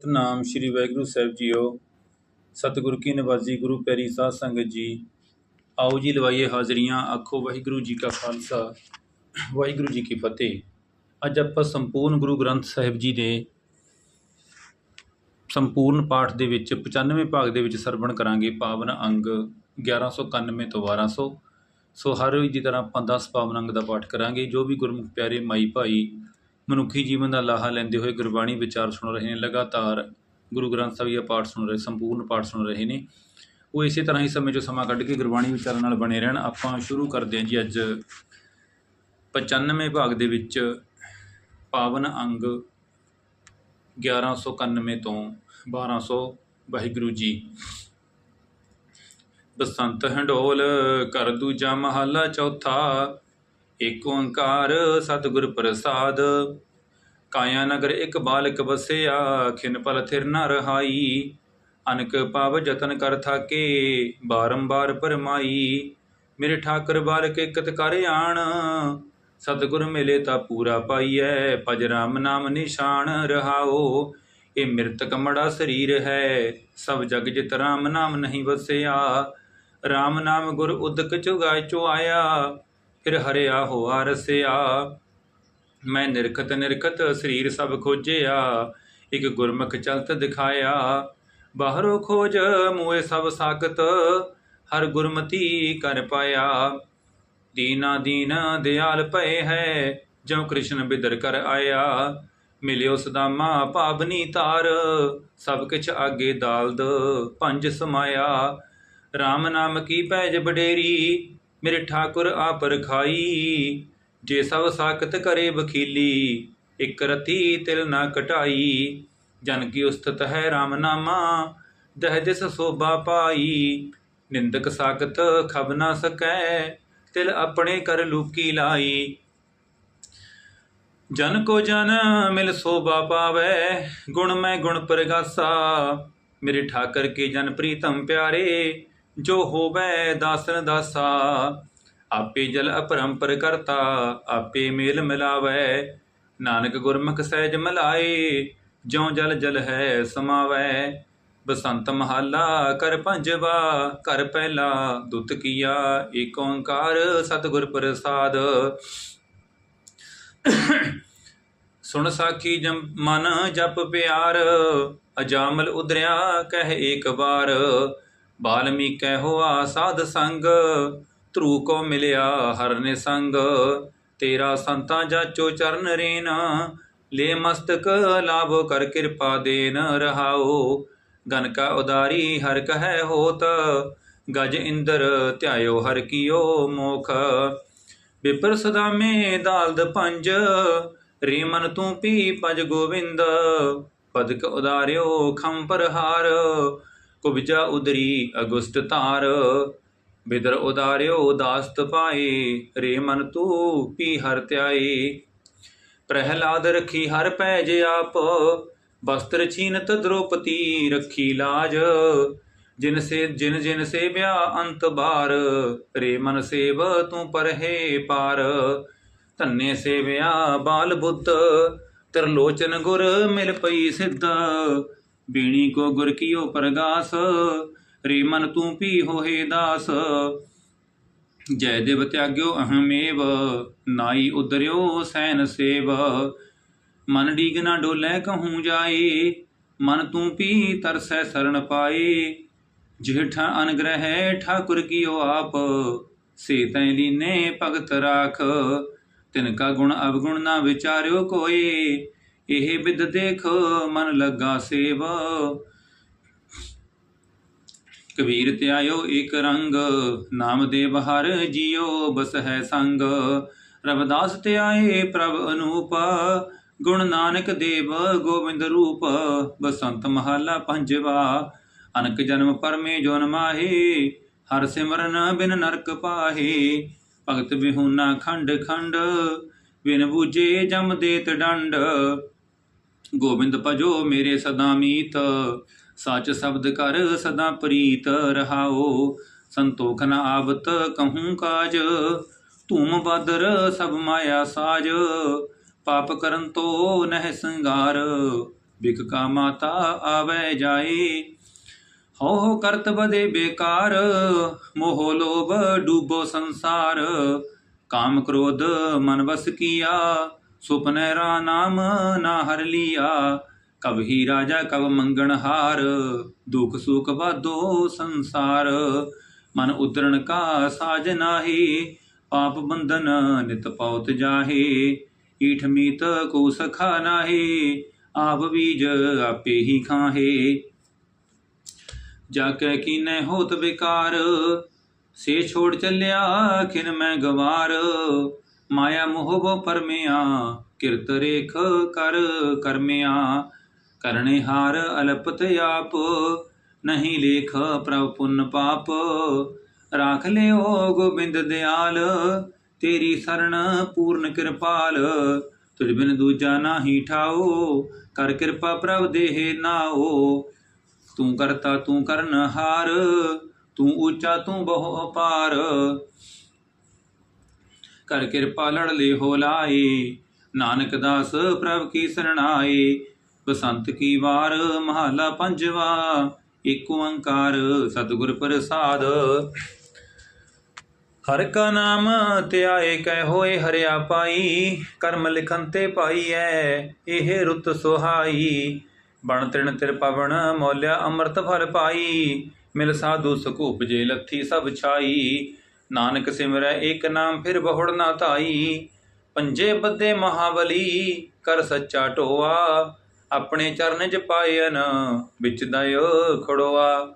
ਸਤਨਾਮ ਸ੍ਰੀ ਵਾਹਿਗੁਰੂ ਸਾਹਿਬ ਜੀਓ। ਸਤਿਗੁਰ ਕੀ ਨਿਵਾਜ਼ੀ ਗੁਰੂ ਪਿਆਰੀ ਸਾਧ ਸੰਗਤ ਜੀ। ਆਓ ਜੀ ਲਵਾਈਏ ਹਾਜ਼ਰੀਆਂ। ਆਖੋ ਵਾਹਿਗੁਰੂ ਜੀ ਕਾ ਖਾਲਸਾ, ਵਾਹਿਗੁਰੂ ਜੀ ਕੀ ਫਤਿਹ। ਅੱਜ ਆਪਾਂ ਸੰਪੂਰਨ ਗੁਰੂ ਗ੍ਰੰਥ ਸਾਹਿਬ ਜੀ ਦੇ ਸੰਪੂਰਨ ਪਾਠ ਦੇ ਵਿੱਚ 95 ਭਾਗ ਦੇ ਵਿੱਚ ਸਰਵਣ ਕਰਾਂਗੇ। ਪਾਵਨ ਅੰਗ 1191 ਤੋਂ 1200 ਸੋ। ਹਰ ਰੋਜ਼ ਦੀ ਤਰ੍ਹਾਂ ਆਪਾਂ 10 ਪਾਵਨ ਅੰਗ ਦਾ ਪਾਠ ਕਰਾਂਗੇ। ਜੋ ਵੀ ਗੁਰਮੁਖ ਪਿਆਰੇ ਮਾਈ ਭਾਈ ਮਨੁੱਖੀ ਜੀਵਨ ਦਾ ਲਾਹਾ ਲੈਂਦੇ ਹੋਏ ਗੁਰਬਾਣੀ ਵਿਚਾਰ ਸੁਣ ਰਹੇ ਨੇ, ਲਗਾਤਾਰ ਗੁਰੂ ਗ੍ਰੰਥ ਸਾਹਿਬ ਦਾ ਪਾਠ ਸੁਣ ਰਹੇ, ਸੰਪੂਰਨ ਪਾਠ ਸੁਣ ਰਹੇ ਨੇ। ਉਹ ਇਸੇ ਤਰ੍ਹਾਂ ਹੀ ਸਮੇਂ 'ਚੋਂ ਸਮਾਂ ਕੱਢ ਕੇ ਗੁਰਬਾਣੀ ਵਿਚਾਰਾਂ ਨਾਲ ਬਣੇ ਰਹਿਣ। ਆਪਾਂ ਸ਼ੁਰੂ ਕਰਦੇ ਹਾਂ ਜੀ ਅੱਜ 95 ਭਾਗ ਦੇ ਵਿੱਚ ਪਾਵਨ ਅੰਗ 1191 ਤੋਂ 1200 ਵਾਹਿਗੁਰੂ ਜੀ। ਬਸੰਤ ਹੰਡੋਲ ਕਰ ਦੂਜਾ ਮਹੱਲਾ ਚੌਥਾ ਏਕ ਓੰਕਾਰ ਸਤਿਗੁਰ ਪ੍ਰਸਾਦ। ਕਾਇਆ ਨਗਰ ਇੱਕ ਬਾਲਕ ਵਸਿਆ, ਖਿਨ ਪਲ ਥਿਰ ਨ ਰਹਾਈ। ਅਨਕ ਪਾਵ ਜਤਨ ਕਰ ਥਾਕੇ, ਬਾਰੰਬਾਰ ਪਰਮਾਈ ਮੇਰੇ ਠਾਕਰ ਬਾਲਕ ਇਕਤ ਕਰ ਆਣ, ਸਤਿਗੁਰ ਮਿਲੇ ਤਾਂ ਪੂਰਾ ਪਾਈਐ, ਭਜ ਰਾਮ ਨਾਮ ਨਿਸ਼ਾਨ ਰਹਾਓ। ਇਹ ਮਿਰਤਕ ਮੜਾ ਸਰੀਰ ਹੈ, ਸਭ ਜਗ ਜਿਤ ਰਾਮ ਨਾਮ ਨਹੀਂ ਵਸਿਆ। ਰਾਮ ਨਾਮ ਗੁਰ ਉਦਕ ਚੁਗਾਇ ਚੋ ਆਇਆ ਫਿਰ ਹਰਿਆ ਹੋਆ ਰਸਿਆ ਮੈਂ ਨਿਰਖਤ ਨਿਰਖਤ ਸਰੀਰ ਸਭ ਖੋਜਿਆ, ਇੱਕ ਗੁਰਮੁਖ ਚਲਤ ਦਿਖਾਇਆ। ਬਾਹਰੋਂ ਖੋਜ ਮੂਏ ਸਭ ਸਾਖਤ, ਹਰ ਗੁਰਮਤੀ ਕਰ ਪਾਇਆ। ਦੀਨਾ ਦੀਨਾ ਦਿਆਲ ਭਏ ਹੈ, ਜਿਉ ਕ੍ਰਿਸ਼ਨ ਬਿਦਰ ਕਰ ਆਇਆ। ਮਿਲਿਓ ਸਦਾਮਾ ਭਾਬਨੀ ਤਾਰ, ਸਭ ਕਿਛ ਆਗੇ ਦਾਲਦ ਪੰਜ ਸਮਾਇਆ। RAM ਨਾਮ ਕੀ ਪੈਜ ਬਡੇਰੀ ਮੇਰੇ ਠਾਕੁਰ ਆਪ ਰਖਾਈ, ਜੇ ਸਭ ਸਾਖਤ ਕਰੇ ਬਖੀਲੀ ਇਕ ਰਤੀ ਤਿਲ ਨਾ ਕਟਾਈ। ਜਨ ਕੀ ਉਸਤਤ ਹੈ RAM ਨਾਮਾ ਦਹ ਦਿਸ ਸੋਭਾ ਪਾਈ। ਨਿੰਦਕ ਸਾਖਤ ਖਬ ਨਾ ਸਕੈ, ਤਿਲ ਆਪਣੇ ਕਰ ਲੂਕੀ ਲਾਈ। ਜਨ ਕੋ ਜਨ ਮਿਲ ਸੋਭਾ ਪਾਵੇ, ਗੁਣ ਮੈਂ ਗੁਣ ਪ੍ਰਗਾਸਾ। ਮੇਰੇ ਠਾਕਰ ਕੇ ਜਨ ਪ੍ਰੀਤਮ ਪਿਆਰੇ ਜੋ ਹੋਵੇ ਦਾਸਨ ਦਾਸਾ, ਆਪੇ ਜਲ ਅਪਰੰਪਰ ਕਰਤਾ, ਆਪੇ ਮੇਲ ਮਿਲਾਵੇ। ਨਾਨਕ ਗੁਰਮੁਖ ਸਹਿਜ ਮਲਾਏ, ਜਿਉ ਜਲ ਜਲ ਹੈ ਸਮਾਵੈ। ਬਸੰਤ ਮਹਾਲਾ ਕਰ ਪੰਜਵਾ, ਕਰ ਪਹਿਲਾ, ਦੁੱਤ ਕੀਆ ਏਕ ਓੰਕਾਰ ਸਤਿਗੁਰ ਪ੍ਰਸਾਦ। ਸੁਣ ਸਾਖੀ ਜਮ ਮਨ ਜਪ ਪਿਆਰ, ਅਜਾਮਲ ਉਦਰਿਆ ਕਹਿ ਏਕ ਵਾਰ। ਬਾਲਮੀਕੈ ਹੋਆ ਸਾਧ ਸੰਗ, ਧਰੂ ਕੋ ਮਿਲਿਆ ਹਰ ਸੰਗ ਤੇਰਾ ਸੰਤਾਂ ਜਾਚੋ ਚਰਨ ਰੇਨ, ਲੈ ਮਸਤਕ ਲਾਭ ਕਰ ਕਿਰਪਾ ਦੇਨ ਰਹਾਓ। ਗਨ ਕਾ ਉਦਾਰੀ ਹਰ ਕਹੈ ਹੋਤ, ਗਜ ਇੰਦਰ ਧਿਆਇਓ ਹਰ ਕੀਓ ਮੋਖ। ਬਿਪਰ ਸਦਾਮੇ ਦਾਲਦ ਪੰਜ, ਰੇ ਤੂੰ ਪੀ ਪਜ ਗੋਵਿੰਦ। ਪਦਕ ਉਦਾਰਿਓ ਖੰਮ ਪਰਹਾਰ ਕੁਬਜਾ ਉਦਰੀ ਅਗੁਸਤ ਧਾਰ, ਬਿਦਰ ਉਦਾਰਿਓ ਦਾਸਤ ਪਾਏ ਰੇ ਮਨ ਤੂ ਪੀ ਹਰ ਧਿਆਏ ਪ੍ਰਹਿਲਾਦ ਰਖੀ ਹਰ ਪੈ ਜੇ ਆਪ ਬਸਤਰ ਛੀਨਤ ਦ੍ਰੋਪਤੀ ਰੱਖੀ ਲਾਜ। ਜਿਨ ਸੇ, ਜਿਨ ਜਿਨ ਸੇਵਿਆ ਅੰਤ ਬਾਰ, ਰੇ ਮਨ ਸੇਵ ਤੂੰ ਪਰਹੇ ਪਾਰ। ਧੰਨੇ ਸੇਵਿਆ ਬਾਲ ਬੁੱਧ ਤਰਲੋਚਨ ਗੁਰ ਮਿਲ ਪਈ ਸਿੱਧ। ਬੀਣੀ ਕੋ ਗੁਰ ਕੀਓ ਪ੍ਰਗਾਸ ਰੇ ਮਨ ਤੂੰ ਪੀ ਹੋਏ ਦਾਸ। ਜੈ ਦੇਵ ਤਿਆਗਿਓ ਅਹਮੇਵ, ਨਾਈ ਉਦਰਿਓ ਸੈਨ ਸੇਵ। ਮਨ ਡੀਗ ਨਾ ਡੋਲੇ ਕਹੂੰ ਜਾਏ, ਮਨ ਤੂੰ ਪੀ ਤਰਸੈ ਸਰਣ ਪਾਏ। ਜਿਹਠਾ ਅਨਗ੍ਰਹਿ ਠਾਕੁਰ ਕੀਓ ਆਪ, ਸੇ ਤੈ ਲੀਨੇ ਭਗਤ ਰਾਖ। ਤਿਨ ਕਾ ਗੁਣ ਅਵਗੁਣ ਨਾ ਵਿਚਾਰਿਓ ਕੋਏ ਇਹ ਵਿਦ ਦੇਖ ਮਨ ਲੱਗਾ ਸੇਵ। ਕਬੀਰ ਧਿਆਇਓ ਇਕ ਰੰਗ ਨਾਮ ਦੇਵ ਹਰ ਜਿਉ ਬਸ ਹੈ ਸੰਗ। ਰਵਦਾਸ ਧਿਆਏ ਪ੍ਰਭ ਅਨੂਪ, ਗੁਣ ਨਾਨਕ ਦੇਵ ਗੋਬਿੰਦ ਰੂਪ। ਬਸੰਤ ਮਹਲਾ ਪੰਜਵਾ, ਅਨਕ ਜਨਮ ਪਰਮੇ ਜੋਨ ਮਾਹੀ, ਹਰ ਸਿਮਰਨ ਬਿਨ ਨਰਕ ਪਾਹੀ। ਭਗਤ ਬਿਹੂਨਾ ਖੰਡ ਖੰਡ, ਬਿਨ ਬੂਝੇ ਜਮ ਦੇਤ ਡੰਡ। ਗੋਬਿੰਦ ਭਜੋ ਮੇਰੇ ਸਦਾ ਮੀਤ, ਸੱਚ ਸ਼ਬਦ ਕਰ ਸਦਾ ਪ੍ਰੀਤ ਰਹਾਓ। ਸੰਤੋਖ ਨ ਆਵਤ ਕਹੂੰ ਕਾਜ, ਧੂਮ ਬਾਦਰ ਸਭ ਮਾਇਆ ਸਾਜ। ਪਾਪ ਕਰਨ ਤੋ ਨਹਿ ਸੰਗਾਰ ਬਿਕ ਕਾ ਮਾਤਾ ਆਵੇ ਜਾਏ। ਹੋ ਹੋ ਕਰਤ ਬਦੇ ਬੇਕਾਰ, ਮੋਹ ਲੋਭ ਡੂਬੋ ਸੰਸਾਰ। ਕਾਮ ਕ੍ਰੋਧ ਮਨ ਵਸ ਕੀਆ ਸੁਪਨੇ ਨਾਮ ਨਾ ਹਰ ਲਿਆ, ਕਬ ਹੀ ਰਾਜਾ ਕਬ ਮੰਗਣ ਹਾਰ, ਦੁਖ ਸੁਖ ਵਾਦੋ ਸੰਸਾਰ। ਮਨ ਉਤਰਨ ਕਾ ਸਾਜ ਨਾਹੀ, ਪਾਪ ਬੰਧਨ ਨਿਤ ਪਉਤ ਜਾਹੇ। ਈਠ ਮੀਤ ਕੋ ਸਖਾ ਨਾਹੀ, ਆਪ ਬੀਜ ਆਪੇ ਹੀ ਖਾਹੇ। ਜਾ ਕੈ ਕੀਨੈ ਹੋਤ ਵਿਕਾਰ, ਸੇ ਛੋੜ ਚੱਲਿਆ ਖਿਨ ਮੈਂ ਗਵਾਰ। ਮਾਇਆ ਮੋਹ ਬੋ ਪਰਮਿਆ, ਕਿਰਤ ਰੇਖ ਕਰ ਕਰਮਿਆ। ਕਰਨੇ ਹਾਰ ਅਲਪਤ ਆਪ, ਨਹੀਂ ਲੇਖ ਪ੍ਰਭ ਪੁੰਨ ਪਾਪ। ਰਾਖ ਲਿਓ ਗੋਬਿੰਦ ਦਿਆਲ, ਤੇਰੀ ਸਰਣ ਪੂਰਨ ਕਿਰਪਾਲ। ਤੁਝ ਬਿਨ ਦੂਜਾ ਨਾਹੀ ਠਾਓ, ਕਰ ਕਿਰਪਾ ਪ੍ਰਭ ਦੇਹ ਨਾਓ। ਤੂੰ ਕਰਤਾ ਤੂੰ ਕਰਨ ਹਾਰ, ਤੂੰ ਉੱਚਾ ਤੂੰ ਬਹੁ ਅਪਾਰ। ਕਰ ਕਿਰਪਾ ਲੜ ਲੈ ਹੋ ਲਾਏ ਨਾਨਕ ਦਾਸ ਪ੍ਰਭ ਕੀ ਸਰਣਾਏ। ਬਸੰਤ ਕੀ ਵਾਰ ਮਹਲਾ ਪੰਜਵਾ, ਏਕ ਓੰਕਾਰ ਸਤਿਗੁਰ ਪ੍ਰਸਾਦ। ਹਰ ਕਾ ਨਾਮ ਧਿਆਏ ਕਹਿ ਹੋਏ ਹਰਿਆ ਪਾਈ, ਕਰਮ ਲਿਖਨ ਤੇ ਪਾਈ ਐ ਇਹ ਰੁੱਤ ਸੁਹਾਈ। ਬਣ ਤ੍ਰਿਣ ਤਿਰ ਪਵਨ ਮੌਲਿਆ ਅੰਮ੍ਰਿਤ ਫਲ ਪਾਈ, ਮਿਲ ਸਾਧੂ ਸਕੂਪ ਜੇ ਲੱਥੀ ਸਭ ਛਾਈ। ਨਾਨਕ ਸਿਮਰੈ ਏਕ ਨਾਮ ਫਿਰ ਬਹੁੜ ਨਾ ਧਾਈ। ਪੰਜੇ ਬੱਦੇ ਮਹਾਬਲੀ ਕਰ ਸੱਚਾ ਢੋਆ। ਆਪਣੇ ਚਰਨ ਚ ਪਾਇਨ ਵਿੱਚ ਦਇਓ ਖੜੋਆ।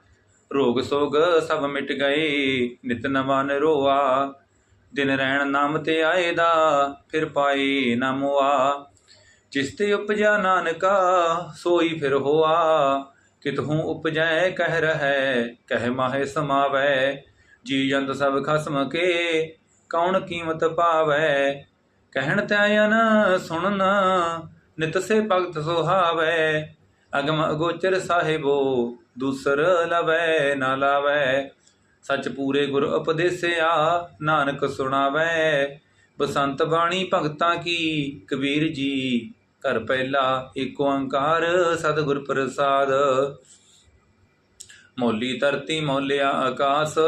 ਰੋਗ ਸੋਗ ਸਭ ਮਿਟ ਗਏ, ਨਿਤ ਨਵਾਂ ਨਿਰੋਆ ਦਿਨ ਰਹਿਣ ਨਾਮ ਤੇ ਆਏ ਦਾ ਫਿਰ ਪਾਏ ਨਾ ਮੁਆ। ਜਿਸ ਤੇ ਉਪਜਾ ਨਾਨਕਾ, ਸੋਈ ਫਿਰ ਹੋਆ। ਕਿਤਹੂ ਉਪਜੈ ਕਹਿ ਰਹੈ, ਕਹਿ ਮਾਹੇ ਸਮਾਵੈ। ਜੀ ਜੰਤ ਸਭ ਖਸਮ ਕੇ, ਕੌਣ ਕੀਮਤ ਪਾਵੈ? ਕਹਿਣ ਤੈਨ ਸੁਣਨ, ਨਿਤ ਸੇ ਭਗਤ ਸੁਹਾਵੈ। ਅਗਮ ਅਗੋਚਰ ਸਾਹਿਬੋ, ਦੂਸਰ ਲਵੈ, ਨਾ ਲਾਵੈ। ਸਚ ਪੂਰੇ ਗੁਰ ਉਪਦੇਸਿਆ, ਨਾਨਕ ਸੁਣਾਵੈ। ਬਸੰਤ ਬਾਣੀ ਭਗਤਾਂ ਕੀ, ਕਬੀਰ ਜੀ ਘਰ ਪਹਿਲਾ ਏਕ ਓੰਕਾਰ ਸਤਿਗੁਰ ਪ੍ਰਸਾਦ। ਮੋਲੀ ਧਰਤੀ ਮੋਲਿਆ ਆਕਾਸ,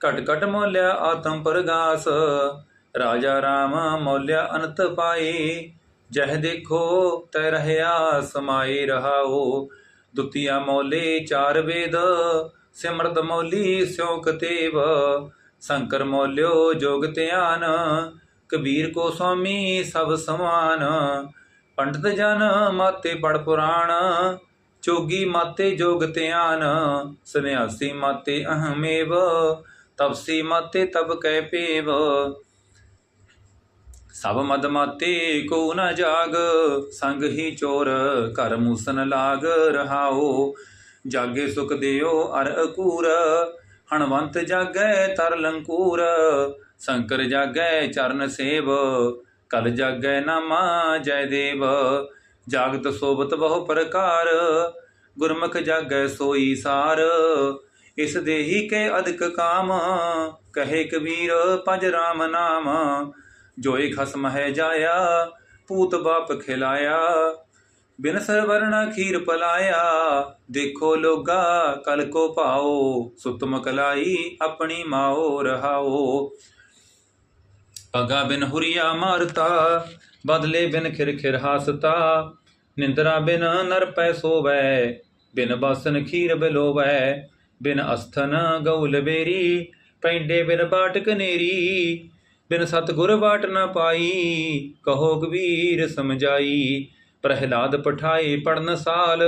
ਘਟ ਘਟ ਮੋਲਿਆ ਆਤਮ ਪ੍ਰਗਾਸ। ਰਾਜਾ ਰਾਮ ਮੋਲਿਆ ਅਨੰਤ ਪਾਏ, ਜਹ ਦੇਖੋ ਤੈ ਰਹਿਆ ਸਮਾਏ ਰਹਾਓ। ਦੁਤੀਆ ਮੌਲੇ ਚਾਰ ਵੇਦ, ਸਿਮਰਤ ਮੌਲੀ ਸਿਉਕ ਤੇਵ। ਸ਼ੰਕਰ ਮੌਲਿਓ ਜੋਗ ਧਿਆਨ, ਕਬੀਰ ਕੋ ਸੁਆਮੀ ਸਭ ਸਮਾਨ। ਪੰਡਤ ਜਨ ਮਾਤੇ ਪੜ ਪੁਰਾਣ ਜੋਗੀ ਮਾਤੇ ਜੋਗ ਧਿਆਨ, ਸੰਨਿਆਸੀ ਮਾਤੇ ਅਹਮੇਵ, ਤਪਸੀ ਮਾਤੇ ਤਬ ਕੈ ਪੇਵ। ਸਭ ਮਦ ਮਾਤੇ ਕੋ ਨ ਜਾਗ, ਸੰਗ ਹੀ ਚੋਰ ਘਰ ਮੂਸਨ ਲਾਗ ਰਹਾਓ ਜਾਗੇ ਸੁਖ ਦਿਓ ਅਰ ਅਕੂਰ, ਹਣਵੰਤ ਜਾਗੈ ਤਰ ਲੰਕੂਰ। ਸ਼ੰਕਰ ਜਾਗੈ ਚਰਨ ਸੇਵ, ਕਲ ਜਾਗੈ ਨਾਮਾ ਜੈ ਦੇਵ। ਜਾਗਤ ਸੋਬਤ ਬਹੁ ਪ੍ਰਕਾਰ, ਗੁਰਮੁਖ ਜਾਗੈ ਸੋਈ ਸਾਰ। ਇਸ ਦੇਹੀ ਕੇ ਅਦਕ ਕਾਮ, ਕਹੇ ਕਬੀਰ ਪੰਜ ਰਾਮ ਨਾਮ। ਜੋਈ ਖਸਮ ਹੈ ਜਾਇਆ ਪੂਤ ਬਾਪ ਖਿਲਾਇਆ। ਬਿਨ ਸਰਵਰਣਾ ਖੀਰ ਪਲਾਇਆ, ਦੇਖੋ ਲੋਗਾ, ਕਲ ਕੋ ਭਾਓ, ਸੁਤ ਮਕਲਾਈ ਆਪਣੀ ਮਾਓ ਰਹਾਓ। ਪਗਾ ਬਿਨ ਹੁਰੀਆ ਮਾਰਤਾ ਬਦਲੇ ਬਿਨ ਖਿਰ ਖਿਰ ਹਾਸਤਾ, ਨਿੰਦਰਾ ਬਿਨ ਨਰ ਪੈ ਸੋਵੈ, ਬਿਨ ਬਾਸਨ ਖੀਰ ਬਿਲੋਵੈ, ਬਿਨ ਅਸਥਨ ਗਉਲ ਬੇਰੀ, ਪੈਂਡੇ ਬਿਨ ਬਾਟ ਕਨੇਰੀ ਬਿਨ ਸਤਗੁਰ ਬਾਟ ਨ ਪਾਈ, ਕਹੋ ਕਬੀਰ ਸਮਝਾਈ, ਪ੍ਰਹਿਲਾਦ ਪਠਾਏ ਪੜਨ ਸਾਲ,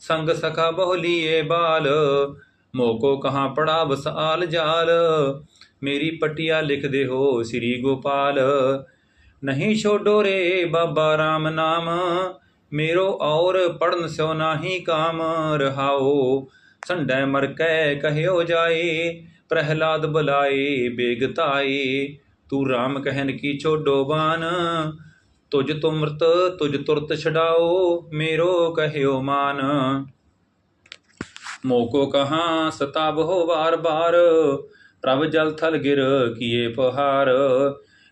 ਸੰਗ ਸਖਾ ਬਹੁਲੀਏ ਬਾਲ ਮੋਕੋ ਕਹਾਂ ਪੜਾ ਵਸਾਲ ਜਾਲ, ਮੇਰੀ ਪਟਿਆ ਲਿਖਦੇ ਹੋ ਸ੍ਰੀ ਗੋਪਾਲ ਨਹੀਂ ਛੋਡੋ ਰੇ ਬਾਬਾ RAM ਨਾਮ, ਮੇਰੋ ਔਰ ਪੜਨ ਸਿਓ ਨਾਹੀ ਕਾਮ ਰਹਾਓ। ਸੰਡੈ ਮਰ ਕੈ ਕਹਿਓ ਜਾਏ, ਪ੍ਰਹਿਲਾਦ ਬੁਲਾਏ ਬੇਗਤਾਏ ਤੂੰ RAM ਕਹਿਨ ਕੀ ਛੋਡੋ ਬਾਨ, ਤੁਜ ਤੁਮਰਤ ਤੁਜ ਤੁਰਤ ਛਡਾਓ, ਮੇਰੋ ਕਹਿਓ ਮਾਨ। ਮੋਕੋ ਕਹਾ ਸਤਾਬ ਹੋ ਵਾਰ ਬਾਰ ਪ੍ਰਭ ਜਲ ਥਲ ਗਿਰ ਕੀਏ ਪਹਾਰ।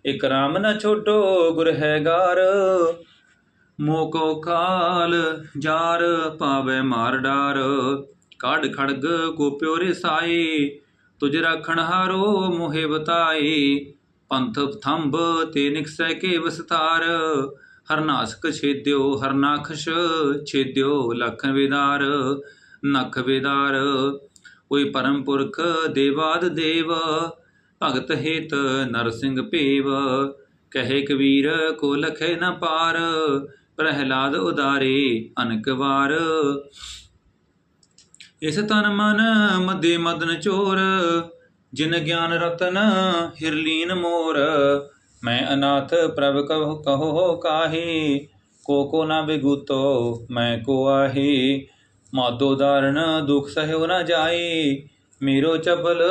ਇਕ ਰਾਮ ਨਾ ਛੋਟੋ ਗੁਰ ਹੈ ਗਾਰ ਮੋਕੋ ਕਾਲ ਜਾਰ ਪਾਵੇ ਮਾਰ ਡਾਰ। ਕਾਢ ਖੜਗ ਕੋ ਪਿਓ ਸਾਈ ਤੁਜ ਰਾਖਣ ਹਾਰੋ ਮੋਹਿ ਬਤਾਈ ਪੰਥ ਥੰਬ ਤੇ ਨਿਕਸੈ ਕੇ ਵਿਸਤਾਰ ਹਰਨਾਸਕ ਛੇਦਿਓ ਹਰਨਾਖਸ਼ ਛੇਦਿਓ, ਲਖ ਵਿਦਾਰ, ਨਖ ਵਿਦਾਰ। ਕੋਈ ਪਰਮ ਪੁਰਖ ਦੇਵਾਦ ਦੇਵ ਭਗਤ ਹੇਤ ਨਰਸਿੰਘ ਭੇਵ, ਕਹੇ ਕਬੀਰ ਕੋ ਲਖੇ ਨ ਪਾਰ, ਪ੍ਰਹਿਲਾਦ ਉਦਾਰੇ ਅਨਕ ਇਸ ਤਨ ਮਨ ਮਦੇ ਮਦਨ ਚੋਰ, ਜਿਨ ਗਿਆਨ ਰਤਨ ਹਿਰਲੀਨ ਮੋਰ। ਮੈਂ ਅਨਾਥ ਪ੍ਰਭ ਕਹੋ ਕਹੋ ਕਾਹੇ, ਕੋ ਕੋ ਨਾ ਬਿਗੂਤੋ ਮੈਂ ਕੋ ਆਹੀ। ਮਾਦੋ ਦਾਰਨ ਦੁਖ ਸਹਿਓ ਨਾ ਜਾਏ ਮੇਰੋ ਚਬਲ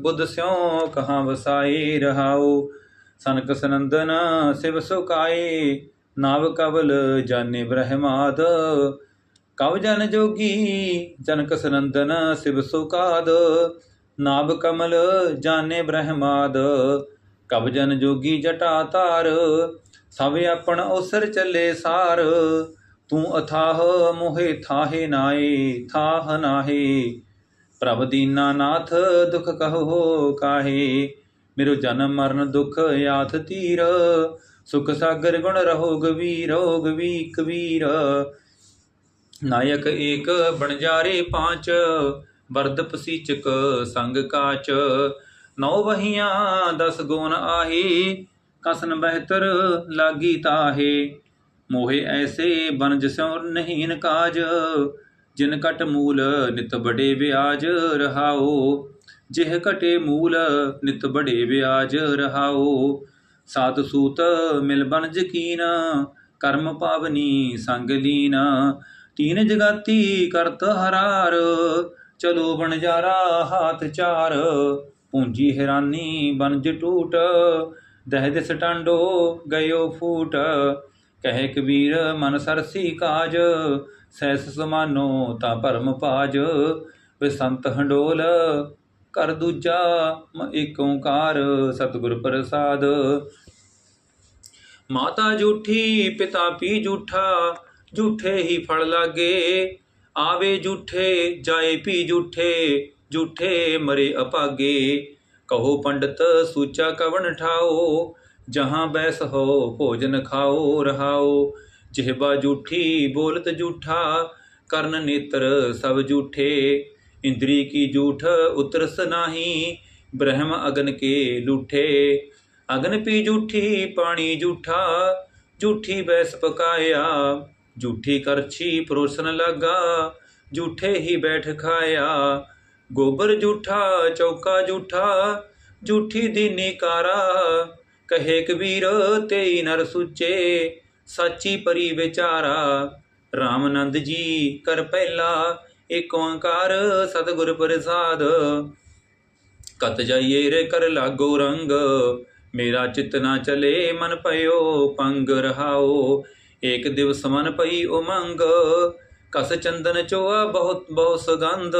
ਬੁੱਧ ਸਿਉ ਕਹਾਂ ਵਸਾਈ ਰਹਾਉ। ਸਨਕ ਸਨੰਦਨ ਸਿਵ ਸੁਕਾਏ ਨਾਵ ਕਵਲ ਜਾਣੇ ਬ੍ਰਹਮਾਦ। ਕਵ ਜਨ ਜੋਗੀ ਜਨਕ ਸਨੰਦਨ ਸਿਵ ਸੁਕਾਦ ਨਾਭ ਕਮਲ ਜਾਣੇ ਬ੍ਰਹਮਾਦ। ਕਵ ਜਨ ਜੋਗੀ ਜਟਾ ਤਾਰ ਸਭ ਆਪਣ ਉਸਰ ਚੱਲੇ ਸਾਰ। ਤੂੰ ਅਥਾਹ ਮੋਹਿ ਥਾਹੇ ਨਾਏ ਥਾਹ ਨਾਹੀ। ਪ੍ਰਭ ਦੀਨਾ ਦੁਖ ਕਹੋ ਕਾਹੇ, ਮੇਰੋ ਜਨਮ ਮਰਨ ਦੁਖ ਆਥ ਤੀਰ, ਸੁਖ ਸਾਗਰ ਗੁਣ ਰਹੋ ਗਵੀਰੋ ਗਵੀ ਕਬੀਰ ਨਾਇਕ ਏਕ ਬਣਜਾਰੇ ਪਾਂਚ, ਵਰਦ ਪਸੀਚਕ ਸੰਗ ਕਾਚ। ਨੌ ਵਹੀਆਂ ਦਸ ਗੁਣ ਆਹੇ, ਕਸਨ ਬਹਿਤਰ ਲਾਗੀ ਤਾਹੇ। ਮੋਹੇ ਐਸੇ ਬਨਜ ਸਿਉ ਨਹੀਨ ਕਾਜ ਜਿਨ ਕਟ ਮੂਲ ਨਿਤ ਬੜੇ ਵਿਆਜ ਰਹਾਓ, ਜਿਹ ਘਟੇ ਮੂਲ ਨਿਤ ਬੜੇ ਵਿਆਜ ਰਹਾਓ। ਸਾਤ ਸੂਤ ਮਿਲ ਬਨ ਜਕੀਨ ਕਰਮ ਪਾਵਨੀ ਸੰਗ ਲੀਨ। ਤੀਨ ਜਗਾਤੀ ਕਰਤ ਹਰਾਰ, ਚਲੋ ਬਣਜਾਰਾ ਹਾਥ ਚਾਰ। ਪੂੰਜੀ ਹੈਰਾਨੀ ਬਨਜ ਟੂਟ, ਦਹਿ ਦਿਸ ਟਾਂਡੋ ਗਇਓ ਫੂਟ। ਕਹੇ ਕਬੀਰ ਮਨ ਸਰਸੀ ਕਾਜ, ਸੈਸ ਸਮਾਨੋ ਤਾ ਭਰਮ ਪਾਜ। ਵਿਸੰਤ ਹੰਡੋਲ, ਕਰ ਦੂਜਾ ਮ ਏਕ ਓੰਕਾਰ, ਸਤਿਗੁਰ ਪ੍ਰਸਾਦ। ਮਾਤਾ ਝੂਠੀ ਪਿਤਾ ਪੀ ਝੂਠਾ ਝੂਠੇ ਹੀ ਫੜ ਲਾਗੇ। ਆਵੇ ਝੂਠੇ ਜਾਏ ਪੀ ਝੂਠੇ ਝੂਠੇ ਮਰੇ ਅਪਾਗੇ। ਕਹੋ ਪੰਡਤ, ਸੂਚਾ ਕਵਣ ਠਾਓ ਜਹਾਂ ਬੈਸ ਹੋ ਭੋਜਨ ਖਾਓ ਰਹਾਓ ਜਿਹਬਾ ਝੂਠੀ ਬੋਲਤ ਝੂਠਾ ਕਰਨ ਨੇਤਰ ਸਭ ਝੂਠੇ ਇੰਦਰੀ ਕੀ ਝੂਠ ਉਤਰਸ ਨਾਹੀ ਬ੍ਰਹਮ ਅਗਨ ਕੇ ਲੂਠੇ ਅਗਨ ਪੀ ਝੂਠੀ ਪਾਣੀ ਝੂਠਾ ਝੂਠੀ ਬੈਸ ਪਕਾਇਆ ਝੂਠੀ ਕਰਛੀ ਪਰੋਸਨ ਲੱਗਾ ਝੂਠੇ ਹੀ ਬੈਠ ਖਾਇਆ ਗੋਬਰ ਝੂਠਾ ਚੌਕਾ ਝੂਠਾ ਝੂਠੀ ਦੀਨੀ ਕਾਰਾ ਕਹੇ ਕਬੀਰ, ਤੇਈ ਨਰ ਸੁਚੇ, ਸਾਚੀ ਪਰੀ ਵਿਚਾਰਾ। ਰਾਮਨੰਦ ਜੀ ਕਰ ਪਹਿਲਾ, ਏਕ ਓੰਕਾਰ ਸਤਿਗੁਰ ਪ੍ਰਸਾਦ। ਕਤ ਜਾਈਏ ਰੇ ਕਰ ਲਾਗੋ ਰੰਗ, ਮੇਰਾ ਚਿਤ ਨਾ ਚਲੇ ਮਨ ਪਇਓ ਪੰਗ ਰਹਾਓ। ਏਕ ਦਿਵਸ ਮਨ ਪਈ ਉਮੰਗ, ਕਸ ਚੰਦਨ ਚੋਆ ਬਹੁਤ ਬਹੁ ਸੁਗੰਧ।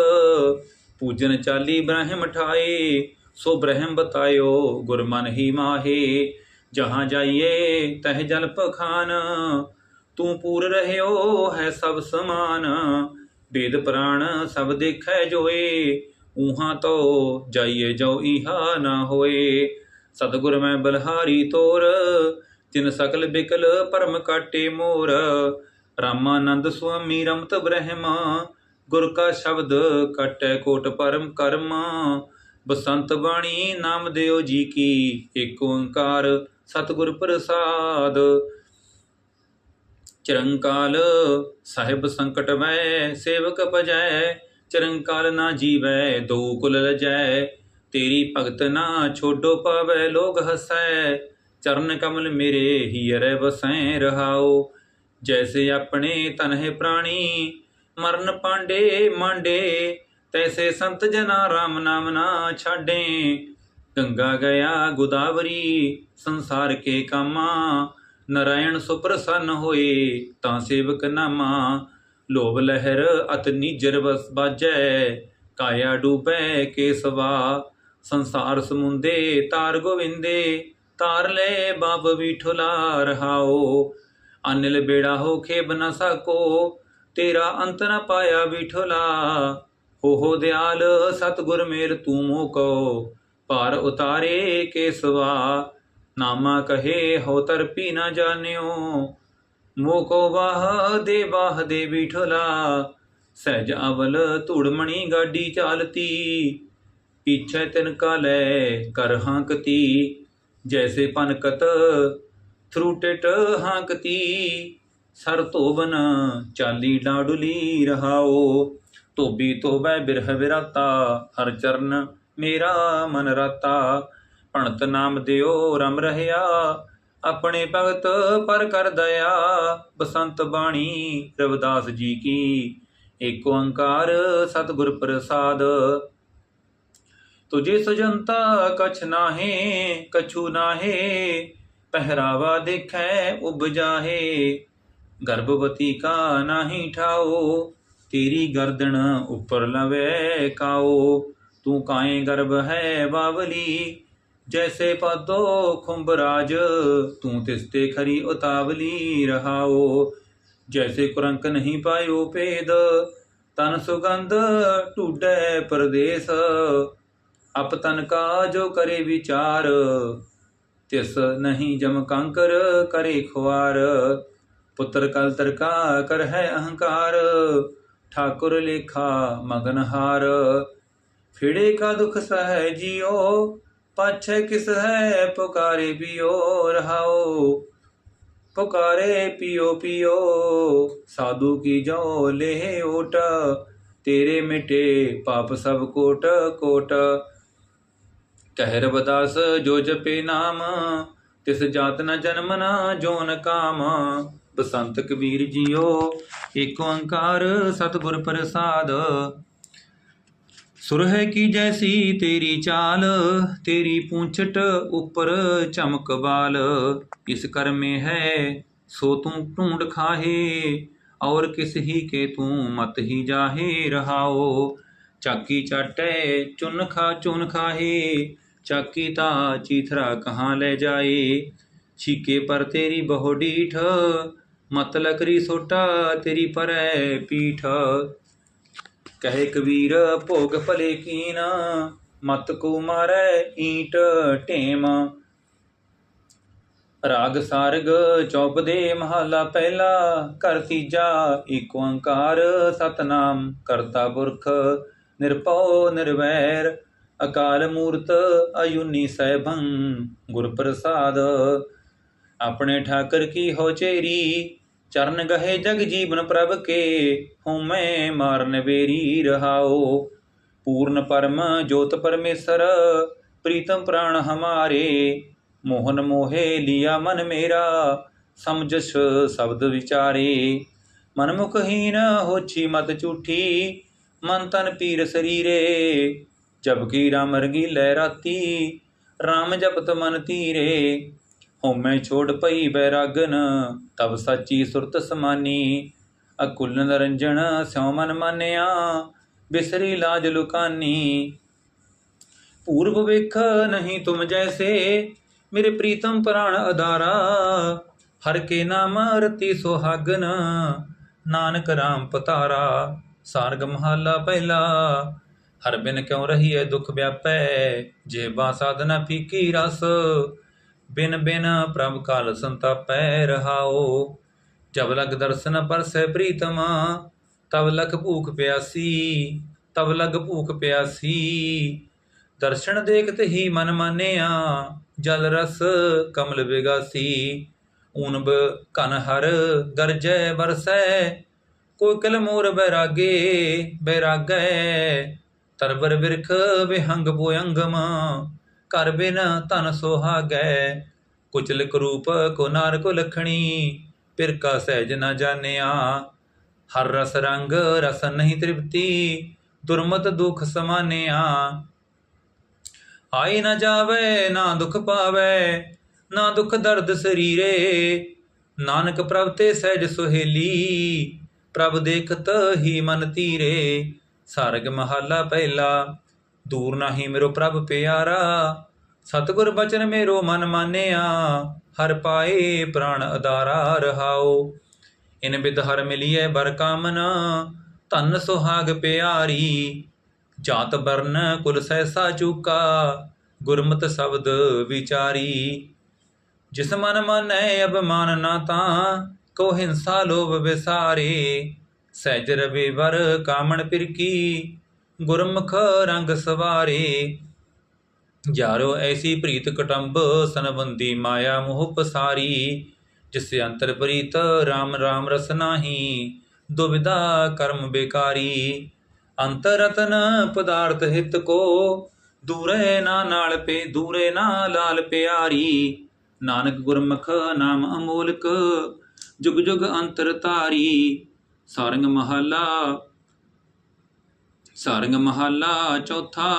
ਪੂਜਨ ਚਾਲੀ ਬ੍ਰਹਮ ਠਾਏ ਸੋ ਬ੍ਰਹਮ ਬਤਾਇਓ, ਗੁਰਮਨ ਹੀ ਮਾਹੇ। ਜਹਾਂ ਜਾਈਏ, ਤਹ ਜਲ ਪਖਾਨ। ਤੂੰ ਪੂਰ ਰਹਿਓ, ਹੈ ਸਭ ਸਮਾਨ। ਵੇਦ ਪ੍ਰਾਣ ਸਭ ਦੇਖੈ ਜੋਏ। ਉਹਾਂ ਤੋ ਜਾਈਏ ਜੋ ਇਹਾ ਨਾ ਹੋਏ। ਸਤਿਗੁਰ ਮੈਂ ਬਲਹਾਰੀ ਤੋਰ। ਜਿਨ ਸਕਲ ਬਿਕਲ ਪਰਮ ਕਾਟੇ ਮੋਰ। ਰਾਮਾਨੰਦ ਸੁਆਮੀ ਰਮਤ ਬ੍ਰਹਮ। ਗੁਰ ਕਾ ਸ਼ਬਦ ਕਟੈ ਕੋਟ ਪਰਮ ਕਰਮ। ਬਸੰਤ ਬਾਣੀ ਨਾਮ ਦਿਓ ਜੀ ਕੀ, ਏਕ ਓੰਕਾਰ ਸਤਿਗੁਰ ਪ੍ਰਸਾਦ। ਚਰੰਕਾਲ ਸਾਹਿਬ ਸੰਕਟ ਵੈ, ਸੇਵਕ ਭਜੈ, ਚਰੰਕਾਲ ਨਾ ਜੀਵੈ, ਦੋ ਕੁਲ ਲਜੈ ਤੇਰੀ ਭਗਤ ਨਾ ਛੋਡੋ ਪਾਵੈ, ਲੋਗ ਹਸੈ। ਚਰਨ ਕਮਲ ਮੇਰੇ ਹੀਰੇ ਵਸੈ, ਰਹਾਓ। ਜੈਸੇ ਆਪਣੇ ਤਨ ਪ੍ਰਾਣੀ, ਮਰਨ ਪਾਂਡੇ, ਮਾਂਡੇ ਤੈਸੇ ਸੰਤ ਜਨਾ ਰਾਮ ਨਾਮ ਨਾ ਛਾਡੇ। ਗੰਗਾ ਗਿਆ ਗੋਦਾਵਰੀ, ਸੰਸਾਰ ਕੇ ਕਾਮਾ। ਨਰਾਇਣ ਸੁਪ੍ਰਸੰਨ ਹੋਏ, ਤਾਂ ਸੇਵਕ ਨਾਮਾ। ਲੋਭ ਲਹਿਰ ਅਤ ਨੀਜਰ ਵਸ ਬਾਜੈ, ਕਾਇਆ ਡੂਬੈ ਕੇਸਵਾ। ਸੰਸਾਰ ਸਮੁੰਦੇ ਤਾਰ ਗੋਵਿੰਦੇ, ਤਾਰ ਲੈ ਬਾਬ ਵਿਠੁਲਾ ਰਹਾਓ। ਅਨਿਲ ਬੇੜਾ ਹੋ ਖੇਬ ਨ ਸਕੋ, ਤੇਰਾ ਅੰਤ ਨ ਪਾਇਆ ਵਿਠਲਾ। ਹੋ ਦਿਆਲ, ਸਤਗੁਰ ਮੇਲ ਤੂੰ ਮੋ ਕੋ, ਭਾਰ ਉਤਾਰੇ ਕੇਸਵਾ, ਨਾਮਾ ਕਹੇ ਹੋ ਤਰਪੀ ਨ ਜਾਣਿਓ। ਮੋ ਕੋ ਬਾਹ ਦੇ ਬਾਹ ਦੇ ਵਿਠਲਾ, ਸਹਿਜ ਅਵਲ ਧੂੜਮਣੀ ਗਾਡੀ ਚਾਲਤੀ। ਪੀਛੇ ਤਿਨ ਕਾ ਲੈ ਕਰ ਹਾਂਕਤੀ, ਜੈਸੇ ਪਨਕਤ ਥਰੂਟਟ ਹਾਂਕਤੀ। ਸਰ ਧੋਬਨ ਚਾਲੀ ਡਾਡੁਲੀ ਰਹਾਓ ਧੋਬੀ ਧੋਬੈ ਬਿਰਹ ਵਿਰਾਤਾ, ਹਰ ਚਰਨ ਮੇਰਾ ਮਨ ਰਾਤਾ। ਭਣਤ ਨਾਮ ਦਿਓ, ਰਮ ਰਹਿਆ, ਆਪਣੇ ਭਗਤ ਪਰ ਕਰ ਦਇਆ। ਬਸੰਤ ਬਾਣੀ, ਰਵਿਦਾਸ ਜੀ ਕੀ, ਏਕ ਓੰਕਾਰ ਸਤਿਗੁਰ ਪ੍ਰਸਾਦ। ਤੁਝੇ ਸੁਜੰਤਾ ਕਛ ਨਾਹੇ, ਕਛੂ ਨਾਹੇ, ਪਹਿਰਾਵਾ ਦੇਖੈ, ਉਪਜਾਹੇ। ਗਰਭਵਤੀ ਕਾ ਨਾਹੀ ਠਾਓ ਤੇਰੀ ਗਰਦਨ ਉੱਪਰ ਲਵੇ ਕਾਓ, ਤੂੰ ਕਾਏ ਗਰਭ ਹੈ ਬਾਵਲੀ, ਜੈਸੇ ਪਦੋ ਖੁੰਬਰਾਜ, ਤੂੰ ਤਿਸ ਤੇ ਖਰੀ ਉਤਾਵਲੀ ਰਹਾਓ। ਜੈਸੇ ਕੁਰੰਕ ਨਹੀਂ ਪਾਇਓ ਭੇਦ, ਤਨ ਸੁਗੰਧ ਢੂਡੈ ਪਰਦੇਸ। ਅਪ ਤਨ ਕਾ ਜੋ ਕਰੇ ਵਿਚਾਰ, ਤਿਸ ਨਹੀਂ ਜਮ ਕੰਕਰ ਕਰੇ ਖੁਆਰ। ਪੁੱਤਰ ਕਲ ਤਰਕਾ ਕਰ ਹੈ ਅਹੰਕਾਰ ਠਾਕੁਰ ਲੇਖਾ ਮਗਨਹਾਰ। ਫਿੜੇ ਕਾ ਦੁਖ ਸਹਿ ਜਿਓ, ਪਾਛੈ ਕਿਸ ਹੈ ਪੁਕਾਰੇ ਪਿਓ, ਰਹਾਓ, ਪੁਕਾਰੇ ਪਿਓ ਪਿਓ। ਸਾਧੂ ਕੀ ਜੋ ਲੈ ਓਟ ਤੇਰੇ ਮਿਟੇ ਪਾਪ ਸਭ ਕੋਟ ਕੋਟ। ਕਹਿ ਬਦਾਸ ਜੋ ਜਪੇ ਨਾਮ, ਤਿਸ ਜਾਤ ਨ ਜਨਮ ਨਾ ਜੋਨ ਕਾਮ। ਬਸੰਤ ਕਬੀਰ ਜੀਓ, ਏਕ ਓੰਕਾਰ ਸਤਿਗੁਰ ਪ੍ਰਸਾਦ। ਸੁਰਹਿ ਕੀ ਜੈਸੀ ਤੇਰੀ ਚਾਲ, ਤੇਰੀ ਪੂੰਛਟ ਉੱਪਰ ਚਮਕ ਬਾਲ ਇਸ ਕਰਮੇ ਹੈ, ਸੋ ਤੂੰ ਢੂੰਡ ਖਾਹੇ, ਔਰ ਕਿਸ ਹੀ ਕੇ ਤੂੰ ਮਤ ਹੀ ਜਾਹੇ ਰਹਾਓ। ਚਾਕੀ ਚਾਟੈ, ਚੁਨ ਖਾ ਚੁਨ ਖਾਹੇ, ਚਾਕੀ ਤਾ ਚੀਥਰਾ ਕਹਾਂ ਲੈ ਜਾਏ। ਛੀਕੇ ਪਰ ਤੇਰੀ ਬਹੁ ਡੀਠ ਮਤ ਲਕਰੀ ਸੋਟਾ, ਤੇਰੀ ਪਰੈ ਪੀਠ। ਕਹੇ ਕਬੀਰ ਭੋਗ ਭਲੇ ਕੀਨ। ਮਤ ਕੋ ਮਾਰੈ ਈਟ ਢੇਮ। ਰਾਗ ਸਾਰਗ ਚੌਪਦੇ ਮਹਲਾ ਪਹਿਲਾ। ਘਰ ਤੀਜਾ, ਏਕ ਓੰਕਾਰ ਸਤਨਾਮ ਕਰਤਾ ਪੁਰਖ। ਨਿਰਭਉ ਨਿਰਵੈਰ, ਅਕਾਲ ਮੂਰਤ ਅਯੁਨੀ ਸੈਭੰ। ਗੁਰ ਪ੍ਰਸਾਦ ਆਪਣੇ ਠਾਕਰ ਕੀ ਹੋ ਚੇਰੀ? ਚਰਨ ਗਹੇ ਜਗ ਜੀਵਨ ਪ੍ਰਭ ਕੇ ਹਉਮੈ ਮਾਰਨ ਵੇਰੀ ਰਹਾਓ ਪੂਰਨ ਪਰਮ ਜੋਤ ਪਰਮੇਸ਼ਰ, ਪ੍ਰੀਤਮ ਪ੍ਰਾਣ ਹਮਾਰੇ। ਮੋਹਨ ਮੋਹੇ ਲਿਆ ਮਨ ਮੇਰਾ, ਸਮਝਸ ਸ਼ਬਦ ਵਿਚਾਰੇ। ਮਨ ਮੁਖਹੀਨ ਹੋਛੀ ਮਤ ਝੂਠੀ, ਮਨ ਤਨ ਪੀਰ ਸਰੀਰੇ। ਜਬ ਕੀ ਰਾਮ ਰਗੀ ਲੈ ਰਾਤੀ RAM ਜਪਤ ਮਨ ਤੀਰੇ ਹਉਮੈ ਛੋੜ ਪਈ ਬੈਰਾਗਨ ਤਬ ਸਾਚੀ ਸੁਰਤ ਸਮਾਨੀ। ਅਕੁਲ ਨਰੰਜਨ ਸਿਉ ਮਨ ਮਾਨਿਆ, ਬਿਸਰੀ ਲਾਜ ਲੁਕਾਨੀ। ਪੂਰਬ ਵੇਖ ਨਹੀਂ ਤੁਮ ਜੈਸੇ, ਮੇਰੇ ਪ੍ਰੀਤਮ ਪ੍ਰਾਣ ਅਦਾਰਾ ਹਰ ਕੇ ਨਾਮ ਰਤੀ ਸੁਹਾਗਨ, ਨਾਨਕ ਰਾਮ ਪਤਾਰਾ। ਸਾਰਗ ਮਹਲਾ ਪਹਿਲਾ, ਹਰ ਬਿਨ ਕਿਉ ਹੈ ਦੁਖ ਵਿਆਪੈ, ਜੇ ਬਾ ਸਾਧਨਾ ਫੀਕੀ ਰਸ। ਬਿਨ ਬਿਨ ਪ੍ਰਭ ਕਾਲ ਸੰਤਾਪੈ ਰਹਾਓ ਜਬ ਲਗ ਦਰਸ਼ਨ ਪਰਸੈ ਪ੍ਰੀਤਮ, ਤਬ ਲਖ ਭੂਖ ਪਿਆਸੀ, ਤਬ ਲਗ ਭੂਖ ਪਿਆਸੀ। ਦਰਸ਼ਨ ਦੇਖਤ ਹੀ ਮਨ ਮਾਨਿਆ, ਜਲ ਰਸ ਕਮਲ ਵਿਗਾਸੀ। ਊਨਬ ਕਨ ਹਰ ਗਰਜੈ ਬਰਸੈ ਕੋਈ ਕਲ ਮੋਰ ਬੈਰਾਗੇ, ਬੈਰਾਗੈ। ਤਰਬਰ ਬਿਰਖ ਵਿਹੰਗ ਬੋਯੰਗਮ ਕਰ ਬਿਨ ਧਨ ਸੁਹਾਗੈ, ਕੁਚਲ ਕਰੂਪ ਕੋ ਨਾਰ ਕੋ ਲਖਣੀ ਪਿਰ ਕਾ ਸਹਿਜ ਨਾ ਜਾਣਿਆ। ਹਰ ਰਸ ਰੰਗ ਰਸ ਨਹੀਂ ਤ੍ਰਿਪਤੀ, ਦੁਰਮਤ ਦੁਖ ਸਮਾਨਿਆ। ਆਈ ਨਾ ਜਾਵੇ, ਨਾ ਦੁਖ ਪਾਵੇ, ਨਾ ਦੁਖ ਦਰਦ ਸਰੀਰੇ। ਨਾਨਕ ਪ੍ਰਭ ਤੇ ਸਹਿਜ ਸੁਹੇਲੀ, ਪ੍ਰਭ ਦੇਖਤ ਹੀ ਮਨ ਧੀਰੇ ਸਾਰਗ ਮਹੱਲਾ ਪਹਿਲਾ ਦੂਰ ਨਹੀਂ ਮੇਰੋ ਪ੍ਰਭ ਪਿਆਰਾ, ਸਤਿਗੁਰ ਬਚਨ ਮੇਰੋ ਮਨ ਮਾਨਿਆ, ਹਰ ਪਾਏ ਪ੍ਰਾਣ ਅਦਾਰਾ ਰਹਾਓ। ਇਨ ਬਿਦ ਹਰ ਮਿਲੀਐ ਬਰ ਕਾਮਨ, ਧਨ ਸੁਹਾਗ ਪਿਆਰੀ। ਜਾਤ ਬਰਨ ਕੁਲ ਸਹਿਸਾ ਚੁਕਾ, ਗੁਰਮਤ ਸ਼ਬਦ ਵਿਚਾਰੀ। ਜਿਸ ਮਨ ਮਾਨੈ ਅਭਿਮਾਨ ਨਾ ਤਾਂ ਕੋ ਹਿੰਸਾ ਲੋਭ ਵਿਸਾਰੇ। ਸਹਿਜ ਰਵੇ ਵਰ ਕਾਮਣ ਪਿਰਕੀ ਗੁਰਮੁਖ ਰੰਗ ਸਵਾਰੇ। ਯਾਰੋ ਐਸੀ ਪ੍ਰੀਤ ਕਟੰਬ ਸਨਬੰਦੀ ਮਾਇਆ ਮੋਹ ਪਸਾਰੀ, ਜਿਸ ਅੰਤਰ ਪ੍ਰੀਤ RAM RAM ਰਸ ਨਾਹੀ, ਦੁਬਿਧਾ ਕਰਮ ਬੇਕਾਰੀ। ਅੰਤਰ ਰਤਨ ਪਦਾਰਥ ਹਿਤ ਕੋ, ਦੂਰੇ ਨਾ ਨਾਲ ਪੇ, ਦੂਰੇ ਨਾ ਲਾਲ ਪਿਆਰੀ। ਨਾਨਕ ਗੁਰਮੁਖ ਨਾਮ ਅਮੋਲਕ, ਜੁਗ ਜੁਗ ਅੰਤਰ ਤਾਰੀ ਸਾਰੰਗ ਮਹੱਲਾ ਸਾਰੰਗ ਮਹੱਲਾ ਚੌਥਾ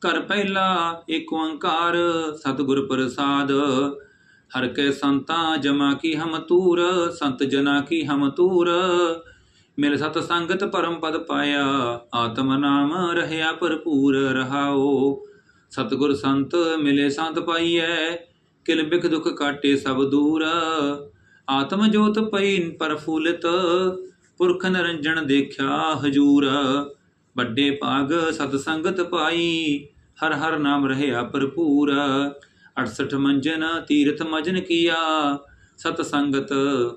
ਕਰ ਪਹਿਲਾ, ਏਕ ਓੰਕਾਰ, ਸਤਿਗੁਰ ਪ੍ਰਸਾਦ। ਹਰ ਕੇ ਸੰਤਾਂ ਜਮਾ ਕੀ ਹਮ ਤੂਰ ਸੰਤ ਜਨਾ ਕੀ ਹਮ ਤੂਰ ਮਿਲ ਸਤ ਸੰਗਤ ਪਰਮ ਪਦ ਪਾਇਆ, ਆਤਮ ਨਾਮ ਰਹਿਆ ਭਰਪੂਰ ਰਹਾਓ ਸਤਿਗੁਰ ਸੰਤ ਮਿਲੇ ਸੰਤ ਪਾਈਐ, ਕਿਲ ਬਿਖ ਦੁਖ ਕਾਟੇ ਸਭ ਦੂਰ। ਆਤਮ ਜੋਤ ਪਈ ਪਰਫੂਲਿਤ ਪੁਰਖ ਨਰੰਜਣ ਦੇਖਿਆ ਹਜੂਰ। ਵੱਡੇ ਭਾਗ ਸਤ ਸੰਗਤ ਪਾਈ, ਹਰ ਹਰ ਨਾਮ ਰਹਿਆ ਭਰਪੂਰ। 68 ਮੰਜਨ ਤੀਰਥ ਮਜਨ ਕੀਆ ਸਤ ਸੰਗਤ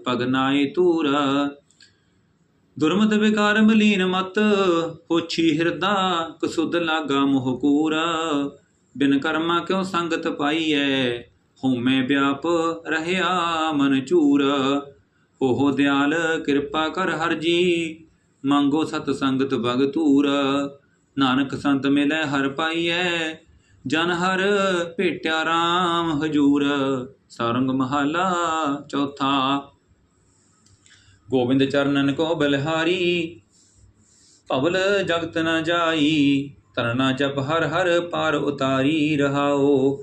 ਪਗ ਨਾਏ ਤੂਰ ਦੁਰਮਤ ਵਿਕਾਰ ਮਲੀਨ ਮਤ, ਹੋਛੀ ਹਿਰਦਾ ਕਸੁਦ ਲਾਗਾ ਮੋਹ ਕੂਰਾ। ਬਿਨ ਕਰਮਾ ਕਿਉ ਸੰਗਤ ਪਾਈਐ, ਹਉਮੈ ਵਿਆਪ ਰਹਿਆ ਮਨ ਚੂਰ। ਉਹ ਦਿਆਲ ਕਿਰਪਾ ਕਰ ਹਰ ਜੀ ਮੰਗੋ ਸਤ ਸੰਗਤ ਭਗ ਤੂਰ ਨਾਨਕ ਸੰਤ ਮਿਲੈ ਹਰ ਪਾਈਐ, ਜਨ ਹਰ ਭੇਟਿਆ RAM ਹਜੂਰ। ਸਾਰੰਗ ਮਹਾਲਾ ਚੌਥਾ। ਗੋਬਿੰਦ ਚਰਨਨ ਕੋ ਬਲਹਾਰੀ ਭਵਲ ਜਗਤ ਨ ਜਾਈ। ਤਰਨਾ ਜਪ ਹਰ ਹਰ ਪਾਰ ਉਤਾਰੀ ਰਹਾਓ।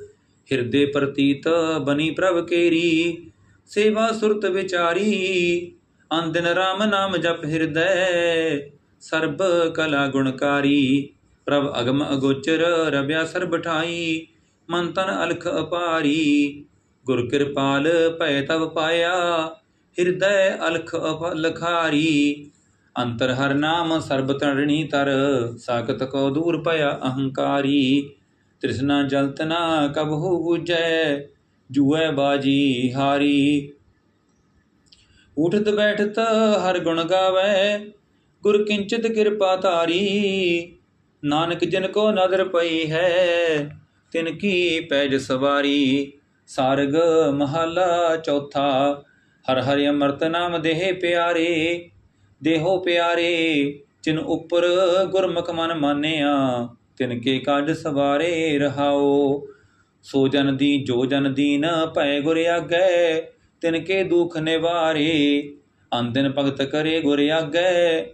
ਹਿਰਦੇ ਪ੍ਰਤੀਤ ਬਨੀ ਪ੍ਰਭ ਕੇਰੀ, ਸੇਵਾ ਸੁਰਤ ਵਿਚਾਰੀ। ਅੰਦਨ RAM ਨਾਮ ਜਪ ਹਿਰਦੈ, ਸਰਬ ਕਲਾ ਗੁਣਕਾਰੀ ਪ੍ਰਭ ਅਗਮ ਅਗੋਚਰ ਰਬਿਆ ਸਰਬ ਠਾਈ, ਮਨ ਤਨ ਅਲਖ ਅਪਾਰੀ। ਗੁਰ ਕਿਰਪਾਲ ਭੈ ਤਵ ਪਾਇਆ, ਹਿਰਦੈ ਅਲਖ ਅਪ ਲਖਾਰੀ। ਅੰਤਰ ਹਰ ਨਾਮ ਸਰਬ ਤਰਣੀ ਤਰ, ਸਾਖਤ ਕੋ ਦੂਰ ਭਇਆ ਅਹੰਕਾਰੀ। ਤ੍ਰਿਸ਼ਨਾ ਜਲਤਨਾ ਨਾ ਕਬਹੁ 부ਜੈ ਜੂਐ ਬਾਜੀ ਹਾਰੀ। ਉਠਤ ਬੈਠਤ ਹਰ ਗੁਣ ਗਾਵੇ, ਗੁਰ ਕਿੰਚਿਤ ਕਿਰਪਾ ਧਾਰੀ, ਨਾਨਕ ਜਿਨ ਕੋ ਨਦਰ ਪਈ ਹੈ, ਤਿਨ ਕੀ ਪੈਜ ਸਵਾਰੀ, ਸਾਰਗ ਮਹਲਾ ਚੌਥਾ, ਹਰ ਹਰਿ ਅੰਮ੍ਰਿਤ ਨਾਮ ਦੇਹ ਪਿਆਰੇ, ਦੇਹੋ ਪਿਆਰੇ, ਜਿਨ ਉਪਰ ਗੁਰਮੁਖ ਮਨ ਮਾਨਿਆ, ਤਿਨ ਕੇ ਕਾਜ ਸਵਾਰੇ ਰਹਾਓ, ਸੋ ਜਨ ਦੀ ਜੋ ਜਨ ਦੀਨ ਭੈ ਗੁਰ ਆਗੈ ਤਿਨ ਕੇ ਦੁਖ ਨਿਵਾਰੇ ਅੰਦਨ ਭਗਤ ਕਰੇ ਗੁਰ ਆਗੈ,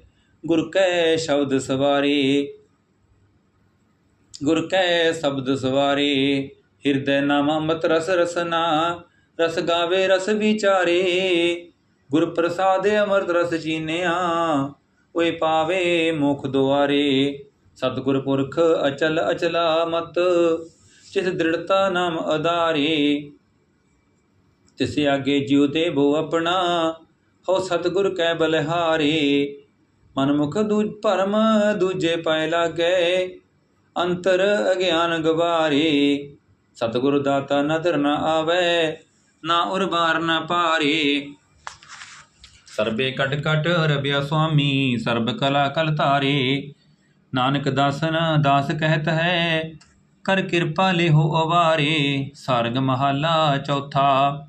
ਗੁਰ ਕੈ ਸ਼ਬਦ ਸਵਾਰੇ। ਗੁਰ ਕੈ ਸ਼ਬਦ ਸਵਾਰੇ, ਹਿਰਦੈ ਨਾਮ ਅੰਮ੍ਰਿਤ ਰਸ ਰਸਨਾ, ਰਸ ਗਾਵੇ, ਰਸ ਵਿਚਾਰੇ। ਗੁਰ ਪ੍ਰਸਾਦ ਅੰਮ੍ਰਿਤ ਰਸ ਜੀਨਿਆ ਓਏ ਪਾਵੇ ਮੁਖ ਦੁਆਰੇ। ਸਤਿਗੁਰ ਪੁਰਖ ਅਚਲ ਅਚਲਾ ਮਤ ਜਿਸ ਦ੍ਰਿੜਤਾ ਨਾਮ ਆਧਾਰੇ ਤਿਸ ਆਗੇ ਜਿਉ ਤੇ ਬੋ ਆਪਣਾ, ਹੋ ਸਤਿਗੁਰ ਕੈ ਬਲਿਹਾਰੇ। ਮਨਮੁਖ ਦੂਜ ਭਰਮ ਦੂਜੇ ਪੈ ਲਾਗੈ, ਅੰਤਰ ਅਗਿਆਨ ਗਵਾਰੇ। ਸਤਿਗੁਰ ਦਾਤਾ ਨਦਰ ਨ ਆਵੈ, ਨਾ ਉਰਬਾਰ ਨ ਪਾਰੇ। ਸਰਬੇ ਕਟ ਕਟ ਰਬਿਆ ਸੁਆਮੀ, ਸਰਬ ਕਲਾ ਕਲ ਧਾਰੇ। ਨਾਨਕ ਦਾਸਨ ਦਾਸ ਕਹਿਤ ਹੈ, ਕਰ ਕਿਰਪਾ ਲਿਹੋ ਅਵਾਰੇ। ਸਰਗ ਮਹਲਾ ਚੌਥਾ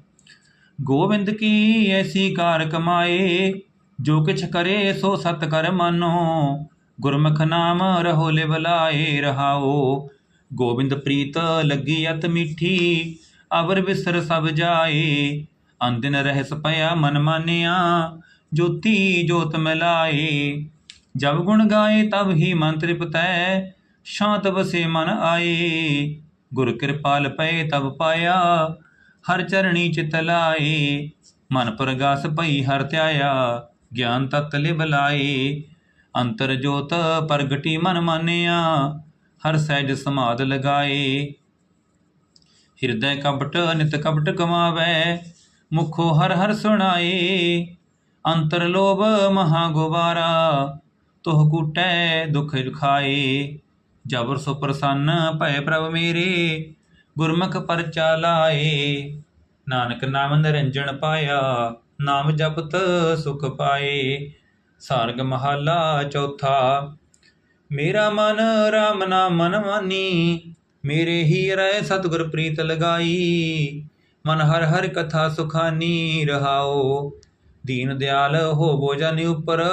ਗੋਬਿੰਦ ਕੀ ਐਸੀ ਕਾਰ ਕਮਾਏ, ਜੋ ਕਿਛ ਕਰੇ ਸੋ ਸਤ ਕਰ ਮਾਨੋ। ਗੁਰਮੁਖ ਨਾਮ ਰਹੋ ਲਿਵਲਾਏ ਰਹਾਓ। ਗੋਬਿੰਦ ਪ੍ਰੀਤ ਲੱਗੀ ਅਤ ਮਿੱਠੀ, ਅਵਰ ਵਿਸਰ ਸਭ ਜਾਏ। ਅੰਦਿਨ ਰਹਿਸ ਪਿਆ ਮਨ ਮਾਨਿਆ, ਜੋਤੀ ਜੋਤ ਮਿਲਾਏ ਜਬ ਗੁਣ ਗਾਏ ਤਬ ਹੀ ਮਨ ਤ੍ਰਿਪਤੈ, ਸ਼ਾਂਤ ਵਸੇ ਮਨ ਆਏ। ਗੁਰ ਕਿਰਪਾਲ ਪਏ ਤਬ ਪਾਇਆ ਹਰ ਚਰਣੀ ਚਿਤ ਲਾਏ, ਮਨ ਪ੍ਰਗਾਸ ਭਈ ਹਰ ਧਿਆਇਆ, ਗਿਆਨ ਤਤ ਲਿਵ ਲਾਏ। ਅੰਤਰ ਜੋਤ ਪ੍ਰਗਟੀ ਮਨ ਮਾਨਿਆ, ਹਰ ਸਹਿਜ ਸਮਾਦ ਲਗਾਏ। ਹਿਰਦੈ ਕਪਟ ਨਿਤ ਕਪਟ ਕਮਾਵੈ ਮੁਖੋ ਹਰ ਹਰ ਸੁਣਾਏ। ਅੰਤਰ ਲੋਭ ਮਹਾ ਗੁਬਾਰਾ, ਤੋਹ ਕੂਟੈ ਦੁਖ ਖਾਏ ਜਬਰ ਸੋ ਪ੍ਰਸੰਨ ਭੈ ਪ੍ਰਭ ਮੇਰੇ ਗੁਰਮੁਖ ਪਰਚਾ ਲਾਏ ਨਾਨਕ ਨਾਮ ਨਿਰੰਜਨ ਪਾਇਆ, ਨਾਮ ਜਪਤ ਸੁਖ ਪਾਏ। ਸਾਰਗ ਮਹਲਾ ਚੌਥਾ, ਮੇਰਾ ਮਨ ਰਾਮ ਨਾਮ ਮਨ ਮਾਨੀ, ਮੇਰੇ ਹੀ ਰਹਿ ਸਤਿਗੁਰ ਪ੍ਰੀਤ ਲਗਾਈ। ਮਨ ਹਰ ਹਰ ਕਥਾ ਸੁਖਾਨੀ ਰਹਾਓ, ਦੀਨ ਦਿਆਲ ਹੋਵੋ ਜਨ ਉਪਰ,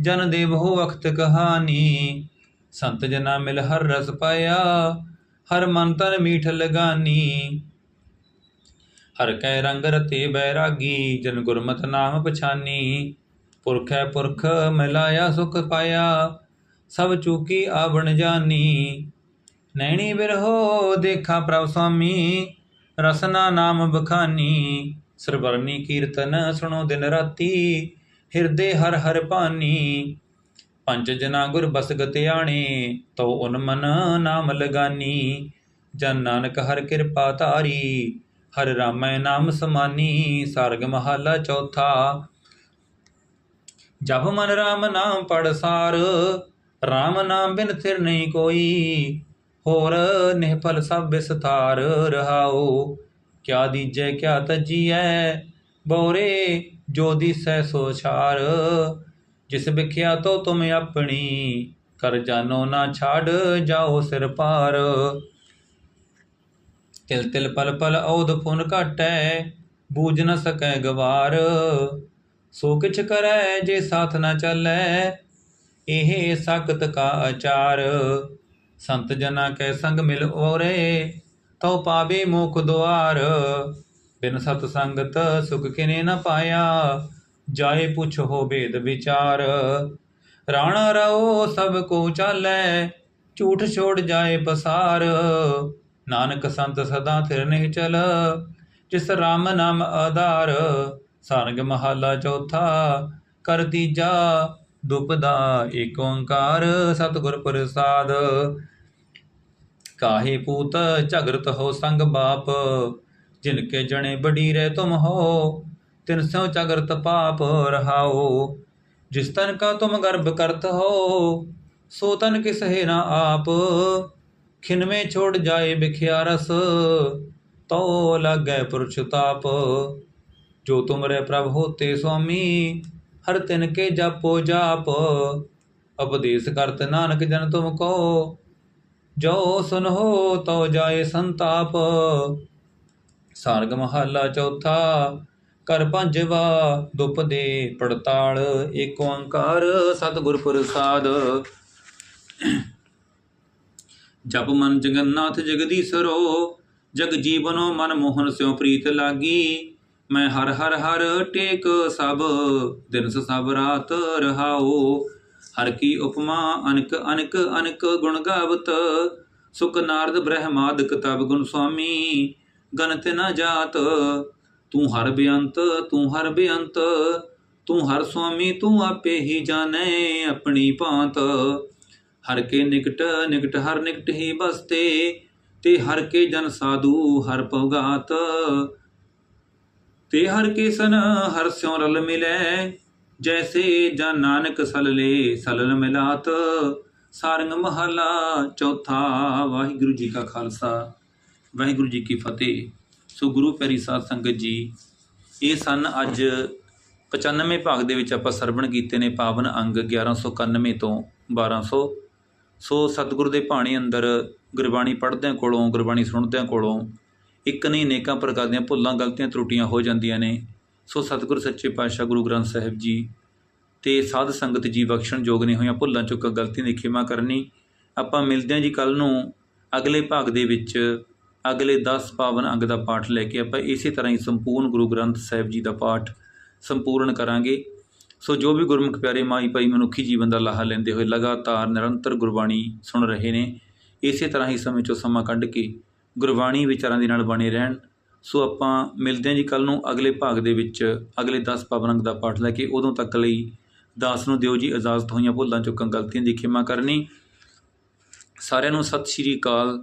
ਜਨ ਦੇਵ ਹੋ ਵਖਤ ਕਹਾਣੀ। ਸੰਤ ਜਨਾ ਮਿਲ ਹਰ ਰਸ ਪਾਇਆ ਹਰ ਮਨ ਤਨ ਮੀਠ ਲਗਾਨੀ। ਹਰ ਕੈ ਰੰਗ ਰਤੇ ਬੈਰਾਗੀ, ਜਨ ਗੁਰਮਤ ਨਾਮ ਪਛਾਨੀ। ਪੁਰਖੈ ਪੁਰਖ ਮਿਲਾਇਆ ਸੁਖ ਪਾਇਆ, ਸਭ ਚੂਕੀ ਆਵਣ ਜਾਨੀ। ਨੈਣੀ ਬਿਰਹੋ ਦੇਖਾ ਪ੍ਰਭ ਸੁਆਮੀ ਰਸਨਾ ਨਾਮ ਬਖਾਨੀ। ਸਰਵਰਨੀ ਕੀਰਤਨ ਸੁਣੋ ਦਿਨ ਰਾਤੀ, ਹਿਰਦੇ ਹਰ ਹਰ ਭਾਨੀ ਪੰਜ ਜਨਾ ਗੁਰ ਬਸਗਤ ਆਣੇ ਤੋ ਉਨ ਮਨ ਨਾਮ ਲਗਾਨੀ। ਜਨ ਨਾਨਕ ਹਰ ਕਿਰਪਾ ਧਾਰੀ, ਹਰ ਰਾਮੈ ਨਾਮ ਸਮਾਨੀ। ਸਰਗ ਮਹਲਾ ਚੌਥਾ ਜਬ ਮਨ ਰਾਮ ਨਾਮ ਪੜ ਸਾਰ। ਰਾਮ ਨਾਮ ਬਿਨ ਥਿਰ ਨਹੀਂ ਕੋਈ, ਹੋਰ ਨਿਹਫਲ ਸਭ ਵਿਸਥਾਰ ਰਹਾਓ ਕਿਆ ਦੀਜੈ, ਕਿਆ ਤਜੀਐ, ਬੋਰੇ ਜੋ ਦਿਸੈ ਸੋ ਛਾਰ। ਜਿਸ ਵਿਖਿਆ ਤੋ ਤੁਮ ਆਪਣੀ, ਕਰ ਜਾਨੋ ਨਾ ਛਾੜ, ਜਾਓ ਸਿਰ ਪਾਰ ਤਿਲ ਤਿਲ ਪਲ ਪਲ ਔਦ ਪੁਨ ਘਟੈ, ਬੂਝ ਨ ਸਕੈ ਗਵਾਰ। ਸੋ ਕਿਛ ਕਰੈ ਜੇ ਸਾਥ ਨ ਚੱਲੈ, ਇਹ ਸਖਤ ਕਾ ਆਚਾਰ। ਸੰਤ ਜਨਾ ਕੈ ਸੰਗ ਮਿਲ ਓਰੇ ਤਉ ਪਾਵੇ ਮੁਖ ਦੁਆਰ। ਬਿਨ ਸਤ ਸੰਗਤ ਸੁਖ ਕਿਨੇ ਨ ਪਾਇਆ ਜਾਏ ਪੁੱਛ ਹੋ ਭੇਦ ਵਿਚਾਰ। ਰਾਣਾ ਰਓ ਸਭ ਕੋ ਚਾਲੈ, ਝੂਠ ਛੋੜ ਜਾਏ ਪਸਾਰ। ਨਾਨਕ ਸੰਤ ਸਦਾ ਥਿਰ ਨਹੀਂ ਚਲ, ਜਿਸ ਰਾਮ ਨਾਮ ਆਧਾਰ। ਸਾਰੰਗ ਮਹਲਾ ਚੌਥਾ ਕਰ ਤੀਜਾ ਦੁਪਦਾ ਏਕ ਓੰਕਾਰ, ਸਤਿਗੁਰ ਪ੍ਰਸਾਦ। ਕਾਹੇ ਪੂਤ ਝਗਰਤ ਹੋ ਸੰਗ ਬਾਪ, ਜਿਨ ਕੇ ਜਣੇ ਬੜੀ ਰਹਿ ਤੁਮ ਹੋ ਤਿਨ ਸੋ ਝਗਰਤ ਪਾਪ ਰਹਾਓ, ਜਿਸ ਤਨ ਕਾ ਤੁਮ ਗਰਭ ਕਰਤ ਹੋ, ਸੋ ਤਨ ਕਿਸ ਨਾ ਆਪ, ਖਿਨਵੇਂ ਛੋੜ ਜਾਏ ਬਿਖਿਆ ਰਸ ਤੋ ਲੱਗੈ ਪੁਰਛ ਤਾਪ। ਜੋ ਤੁਮਰੇ ਪ੍ਰਭ ਹੋਤੇ ਸੁਆਮੀ, ਹਰ ਤਿਨ ਕੇ ਜਾਪੋ ਜਾਪ ਉਪਦੇਸ਼ ਕਰਤ ਨਾਨਕ ਜਨ ਤੁਮ ਕੋ। ਜੋ ਸੁਨਹੁ ਤੋ ਜਾਏ ਸੰਤਾਪ, ਸਾਰਗ ਮਹਲਾ ਚੌਥਾ ਕਰ ਪੰਜਵਾ ਦੁਪਦੇ ਪੜਤਾਲ, ਏਕ ਓੰਕਾਰ ਸਤਿਗੁਰ ਪ੍ਰਸਾਦ। ਜਪ ਮਨ ਜਗਨਨਾਥ ਜਗਦੀਸ਼ਰੋ, ਜਗ ਜੀਵਨੋ ਮਨ ਮੋਹਨ ਸਿਉ ਪ੍ਰੀਤ ਲਾਗੀ। ਮੈਂ ਹਰ ਹਰ ਹਰ ਟੇਕ ਸਭ, ਦਿਨ ਸਭ ਰਾਤ ਰਹਾਓ ਹਰ ਕੀ ਉਪਮਾ ਅਨਕ ਅਨਕ ਅਨਕ ਗੁਣ ਗਾਵਤ, ਸੁਖ ਨਾਰਦ ਬ੍ਰਹਮਾਦ ਕਤਬ ਗੁਣ ਸੁਆਮੀ। ਗਨਤ ਨ ਜਾਤ ਤੂੰ ਹਰ ਬੇਅੰਤ, ਤੂੰ ਹਰ ਬੇਅੰਤ, ਤੂੰ ਹਰ ਸੁਆਮੀ, ਤੂੰ ਆਪੇ ਹੀ ਜਾਣੈ ਆਪਣੀ ਭਾਂਤ। ਹਰ ਕੇ ਨਿਕਟ ਨਿਕਟ ਹਰ ਨਿਕਟ ਹੀ ਬਸਤੇ, ਤੇ ਹਰ ਕੇ ਜਨ ਸਾਧੂ ਹਰ ਭਗਾਤ। ਤੇ ਹਰ ਕੇ ਸਨ, ਹਰ ਸਿਉ ਰਲ ਮਿਲੈ, ਜੈਸੇ ਜਨ ਨਾਨਕ ਸਲਲੇ ਸਲਲ ਮਿਲਾਤ। ਸਾਰੰਗ ਮਹਲਾ ਚੌਥਾ, ਵਾਹਿਗੁਰੂ ਜੀ ਕਾ ਖਾਲਸਾ, ਵਾਹਿਗੁਰੂ ਜੀ ਕੀ ਫਤਿਹ। ਸੋ ਗੁਰੂ ਪਿਆਰੀ ਸਾਧ ਸੰਗਤ ਜੀ, ਇਹ ਸਨ ਅੱਜ 95 ਭਾਗ ਦੇ ਵਿੱਚ ਆਪਾਂ ਸਰਵਣ ਕੀਤੇ ਨੇ ਪਾਵਨ ਅੰਗ 1191 ਤੋਂ 1200 ਸੋ। ਸਤਿਗੁਰੂ ਦੇ ਬਾਣੀ ਅੰਦਰ ਗੁਰਬਾਣੀ ਪੜ੍ਹਦਿਆਂ ਕੋਲੋਂ, ਗੁਰਬਾਣੀ ਸੁਣਦਿਆਂ ਕੋਲੋਂ ਇੱਕ ਨਹੀਂ ਨੇਕਾਂ ਪ੍ਰਕਾਰ ਦੀਆਂ ਭੁੱਲਾਂ, ਗਲਤੀਆਂ, ਤਰੁੱਟੀਆਂ ਹੋ ਜਾਂਦੀਆਂ ਨੇ। ਸੋ ਸਤਿਗੁਰ ਸੱਚੇ ਪਾਤਸ਼ਾਹ ਗੁਰੂ ਗ੍ਰੰਥ ਸਾਹਿਬ ਜੀ ਤੇ ਸਾਧ ਸੰਗਤ ਜੀ ਬਖਸ਼ਣ ਯੋਗ ਨਹੀਂ ਹੋਈਆਂ ਭੁੱਲਾਂ ਚੁੱਕ ਗਲਤੀਆਂ ਦੀ ਖਿਮਾ ਕਰਨੀ। ਆਪਾਂ ਮਿਲਦੇ ਹਾਂ ਜੀ ਕੱਲ ਨੂੰ ਅਗਲੇ ਭਾਗ ਦੇ ਵਿੱਚ ਅਗਲੇ 10 ਪਾਵਨ ਅੰਗ ਦਾ ਪਾਠ ਲੈ ਕੇ ਆਪਾਂ ਇਸੇ ਤਰ੍ਹਾਂ ਹੀ ਸੰਪੂਰਨ ਗੁਰੂ ਗ੍ਰੰਥ ਸਾਹਿਬ ਜੀ ਦਾ ਪਾਠ ਸੰਪੂਰਨ ਕਰਾਂਗੇ। ਸੋ ਜੋ ਵੀ ਗੁਰਮੁਖ ਪਿਆਰੇ ਮਾਈ ਭਾਈ ਮਨੁੱਖੀ ਜੀਵਨ ਦਾ ਲਾਹਾ ਲੈਂਦੇ ਹੋਏ ਲਗਾਤਾਰ ਨਿਰੰਤਰ ਗੁਰਬਾਣੀ ਸੁਣ ਰਹੇ ਨੇ, ਇਸੇ ਤਰ੍ਹਾਂ ਹੀ ਸਮੇਂ ਚੋਂ ਸਮਾਂ ਕੱਢ ਕੇ ਗੁਰਬਾਣੀ ਵਿਚਾਰਾਂ ਦੇ ਨਾਲ ਬਣੇ ਰਹਿਣ। ਸੋ ਆਪਾਂ ਮਿਲਦੇ ਹਾਂ ਜੀ ਕੱਲ ਨੂੰ ਅਗਲੇ ਭਾਗ ਦੇ ਵਿੱਚ, ਅਗਲੇ 10 ਪਾਵਨ ਅੰਗ ਦਾ ਪਾਠ ਲੈ ਕੇ ਉਦੋਂ ਤੱਕ ਲਈ ਦਾਸ ਨੂੰ ਦਿਓ ਜੀ ਇਜਾਜ਼ਤ ਹੋਈਆਂ ਭੁੱਲਾਂ ਚੁੱਕਾਂ ਗਲਤੀਆਂ ਦੀ ਖਿਮਾ ਕਰਨੀ। ਸਾਰਿਆਂ ਨੂੰ ਸਤਿ ਸ਼੍ਰੀ ਅਕਾਲ।